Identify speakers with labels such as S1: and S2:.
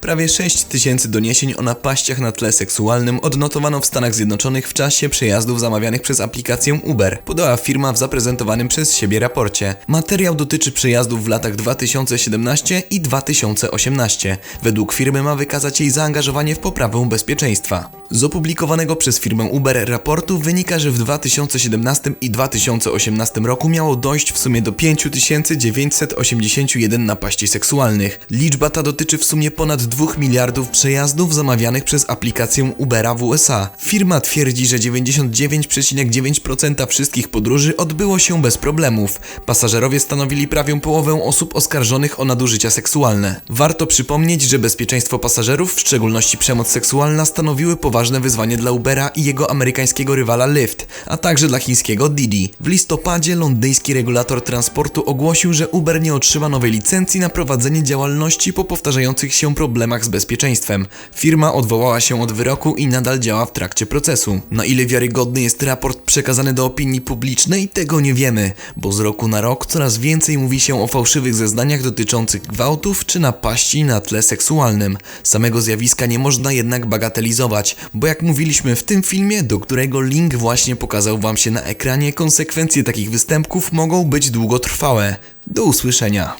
S1: Prawie 6 tysięcy doniesień o napaściach na tle seksualnym odnotowano w Stanach Zjednoczonych w czasie przejazdów zamawianych przez aplikację Uber, podała firma w zaprezentowanym przez siebie raporcie. Materiał dotyczy przejazdów w latach 2017 i 2018. Według firmy ma wykazać jej zaangażowanie w poprawę bezpieczeństwa. Z opublikowanego przez firmę Uber raportu wynika, że w 2017 i 2018 roku miało dojść w sumie do 5981 napaści seksualnych. Liczba ta dotyczy w sumie ponad 2 miliardów przejazdów zamawianych przez aplikację Ubera w USA. Firma twierdzi, że 99,9% wszystkich podróży odbyło się bez problemów. Pasażerowie stanowili prawie połowę osób oskarżonych o nadużycia seksualne. Warto przypomnieć, że bezpieczeństwo pasażerów, w szczególności przemoc seksualna, stanowiły poważne wyzwanie dla Ubera i jego amerykańskiego rywala Lyft, a także dla chińskiego Didi. W listopadzie londyński regulator transportu ogłosił, że Uber nie otrzyma nowej licencji na prowadzenie działalności po powtarzających się problemach z bezpieczeństwem. Firma odwołała się od wyroku i nadal działa w trakcie procesu. Na ile wiarygodny jest raport przekazany do opinii publicznej, tego nie wiemy, bo z roku na rok coraz więcej mówi się o fałszywych zeznaniach dotyczących gwałtów czy napaści na tle seksualnym. Samego zjawiska nie można jednak bagatelizować, bo jak mówiliśmy w tym filmie, do którego link właśnie pokazał Wam się na ekranie, konsekwencje takich występków mogą być długotrwałe. Do usłyszenia.